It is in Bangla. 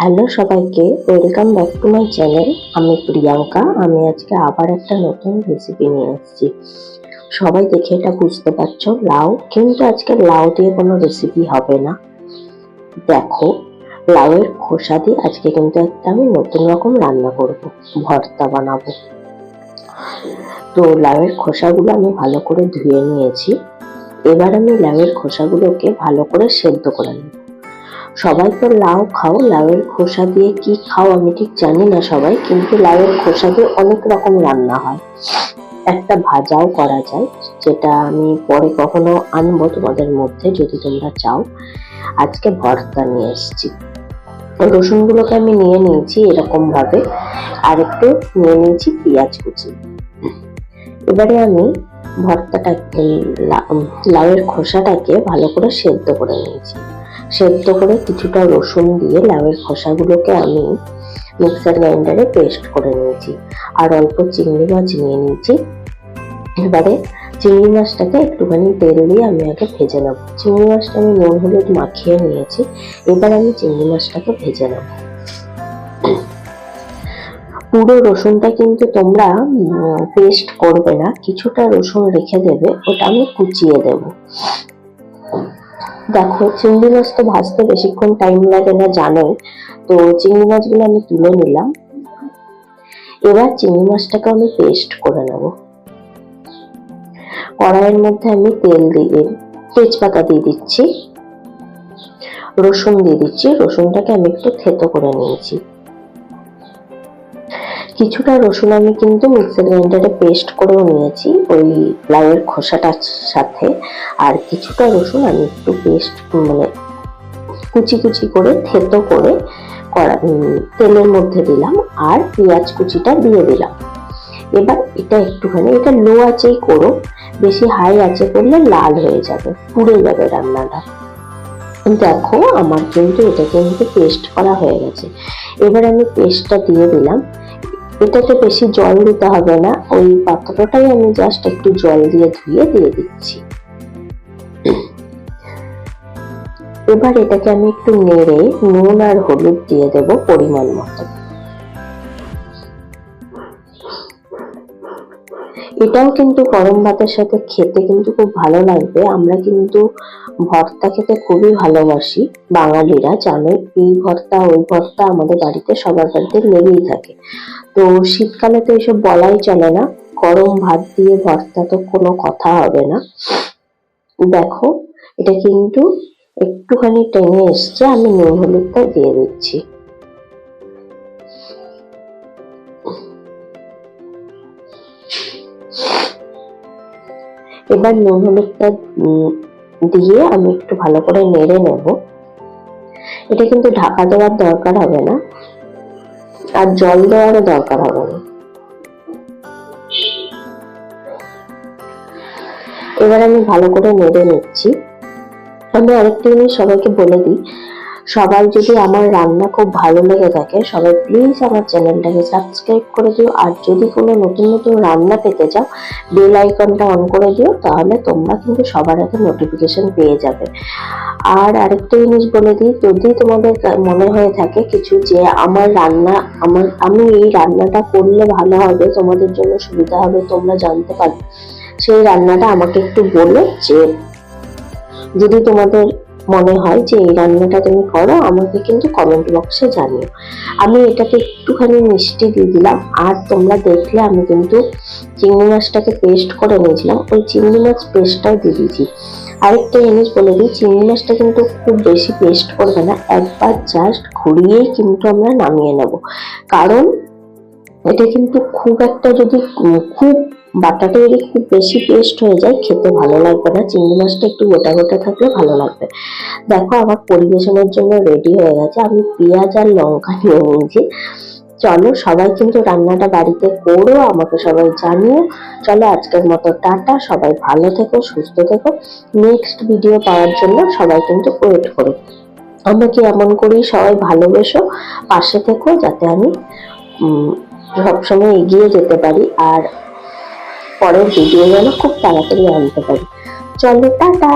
হ্যালো সবাইকে। Welcome back to my channel আমি প্রিয়াঙ্কা। আমি আজকে আবার একটা নতুন রেসিপি নিয়ে এসেছি। সবাই দেখে এটা বুঝতে পারছ, লাউ। কিন্তু আজকে লাউ দিয়ে কোনো রেসিপি হবে না। দেখো, লাউয়ের খোসা দিয়ে আজকে কিন্তু একটা আমি নতুন রকম রান্না করব। ভর্তা বানাবো। তো লাউয়ের খোসাগুলো আমি ভালো করে ধুয়ে নিয়েছি। এবার আমি লাউয়ের খোসাগুলোকে ভালো করে সেদ্ধ করে নেব। সবাই তো লাউ খাও, লাউয়ের খোসা দিয়ে কি খাও আমি ঠিক জানি না সবাই, কিন্তু লাউয়ের খোসা দিয়ে অনেক রকম রান্না হয়। একটা ভাজাও করা যায়, যেটা আমি পরে কখনো আনব তোমাদের মধ্যে যদি তোমরা চাও। আজকে ভর্তা নিয়ে এসেছি। রসুনগুলোকে আমি নিয়ে নিয়েছি এরকম ভাবে আর একটু নিয়ে নিয়েছি পেঁয়াজ কুচি। এবারে আমি ভর্তাটা লাউয়ের খোসাটাকে ভালো করে সেদ্ধ করে নিয়েছি। সেদ্ধ করে কিছুটা রসুন দিয়ে লাউয়ের খোসাগুলোকে আমি মিক্সার গ্রাইন্ডারে পেস্ট করে নিয়েছি। আর অল্প চিংড়ি মাছ নিয়ে নিয়েছি। এবারে চিংড়ি মাছটাকে একটুখানি তেল দিয়ে আমি আগে ভেজে নেব। চিংড়ি মাছটা আমি নুন হলুদ মাখিয়ে নিয়েছি। এবার আমি চিংড়ি মাছটাকে ভেজে নেব। পুরো রসুনটা কিন্তু তোমরা পেস্ট করবে না। কিছুটা রসুন রেখে দেবে, ওটা আমি কুচিয়ে দেব। দেখো, চিংড়ি মাছ তো ভাজতে বেশিক্ষণ টাইম লাগে না, জানোই। তো চিংড়ি মাছগুলো আমি তুলে নিলাম। এবার চিংড়ি মাছটাকে আমি পেস্ট করে নেব। কড়াইয়ের মধ্যে আমি তেল দিয়ে, তেজপাতা দিয়ে দিচ্ছি। রসুন দিয়ে দিচ্ছি। রসুনটাকে আমি একটু থেতো করে নিয়েছি। কিছুটা রসুন আমি কিন্তু মিক্সার গ্রাইন্ডারে পেস্ট করেও নিয়েছি, ওই লাউয়ের খোসাটার সাথে। আর কিছুটা রসুন আমি একটু পেস্ট মানে কুচি কুচি করে, থেতো করে তেলের মধ্যে দিলাম আর পেঁয়াজ কুচিটা দিয়ে দিলাম। এবার এটা একটুখানি, এটা লো আঁচেই করো, বেশি হাই আঁচে করলে লাল হয়ে যাবে, পুড়ে যাবে রান্নাটা। দেখো, আমার কিন্তু এটা কিন্তু পেস্ট করা হয়ে গেছে। এবার আমি পেস্টটা দিয়ে দিলাম। এটাতে বেশি জল দিতে হবে না। ওই পাত্রটাই আমি জাস্ট একটু জল দিয়ে ধুয়ে দিয়ে দিচ্ছি। এবার এটাকে আমি একটু নেড়ে নুন আর হলুদ দিয়ে দেব পরিমাণ মতো। এটাও কিন্তু গরম ভাতের সাথে খেতে কিন্তু খুব ভালো লাগবে। আমরা কিন্তু ভর্তা খেতে খুবই ভালোবাসি, বাঙালিরা জানোই। এই ভর্তা, ওই ভর্তা আমাদের বাড়িতে সবার বাড়িতে লেগেই থাকে। তো শীতকালে তো এসব বলাই চলে না। গরম ভাত দিয়ে ভর্তা তো কোনো কথা হবে না। দেখো, এটা কিন্তু একটুখানি টেনে এসছে, আমি নুন হলুদটা দিয়ে দিচ্ছি। এবার নুন হলুদটা দিয়ে আমি একটু ভালো করে নেড়ে নেব। এটা কিন্তু ঢাকা দেওয়ার দরকার হবে না। আর জল দেওয়ারও দরকার হবে না। এবার আমি ভালো করে নেড়ে নিচ্ছি। আমি আরেকটা জিনিস সবাইকে বলে দিই। সবাই যদি আমার রান্না খুব ভালো লেগে থাকে, সবাই প্লিজ আমার চ্যানেলটাকে সাবস্ক্রাইব করে দিও। আর যদি কোনো নতুন নতুন রান্না পেতে চাও বেল আইকনটা অন করে দিও, তাহলে তোমরা কিন্তু সবার আগে নোটিফিকেশন পেয়ে যাবে। আর আরেকটা জিনিস বলে দিই, যদি তোমাদের মনে হয়ে থাকে কিছু যে আমার রান্না, আমার, আমি এই রান্নাটা করলে ভালো হবে, তোমাদের জন্য সুবিধা হবে, তোমরা জানতে পারবে। সেই রান্নাটা আমাকে একটু বলো যে, যদি তোমাদের মনে হয় যে এই রান্নাটা তুমি করো, আমাকে কিন্তু কমেন্ট বক্সে জানিও। আমি এটাকে একটুখানি মিষ্টি দিয়ে দিলাম। আর তোমরা দেখলে আমি কিন্তু চিংড়ি মাছটাকে পেস্ট করে নিয়েছিলাম ওই চিংড়ি মাছ পেস্টটাও দিয়ে দিয়েছি। আরেকটা জিনিস বলে দিই, চিংড়ি মাছটা কিন্তু খুব বেশি পেস্ট করবে না। একবার জাস্ট ঘুরিয়েই কিন্তু আমরা নামিয়ে নেব। কারণ এটা কিন্তু খুব একটা যদি খুব বাটাটা যদি খুব বেশি পেস্ট হয়ে যায়, খেতে ভালো লাগবে না। চিংড়ি মাছটা একটু গোটা গোটা থাকলে ভালো লাগবে। দেখো, আমার পরিবেশনের জন্য রেডি হয়ে গেছে। আমি পেঁয়াজ আর লঙ্কা নিয়ে নিয়েছি। চলো, সবাই কিন্তু রান্নাটা বাড়িতে করো, আমাকে সবাই জানিও। চলো, আজকের মতো টাটা। সবাই ভালো থেকো, সুস্থ থেকো। নেক্সট ভিডিও পাওয়ার জন্য সবাই কিন্তু ওয়েট করো। আমাকে এমন করেই সবাই ভালোবেসো, পাশে থেকো, যাতে আমি সবসময় এগিয়ে যেতে পারি। আর পরের ভিডিও যেন খুব তাড়াতাড়ি আনতে পারি। চলো টাটা!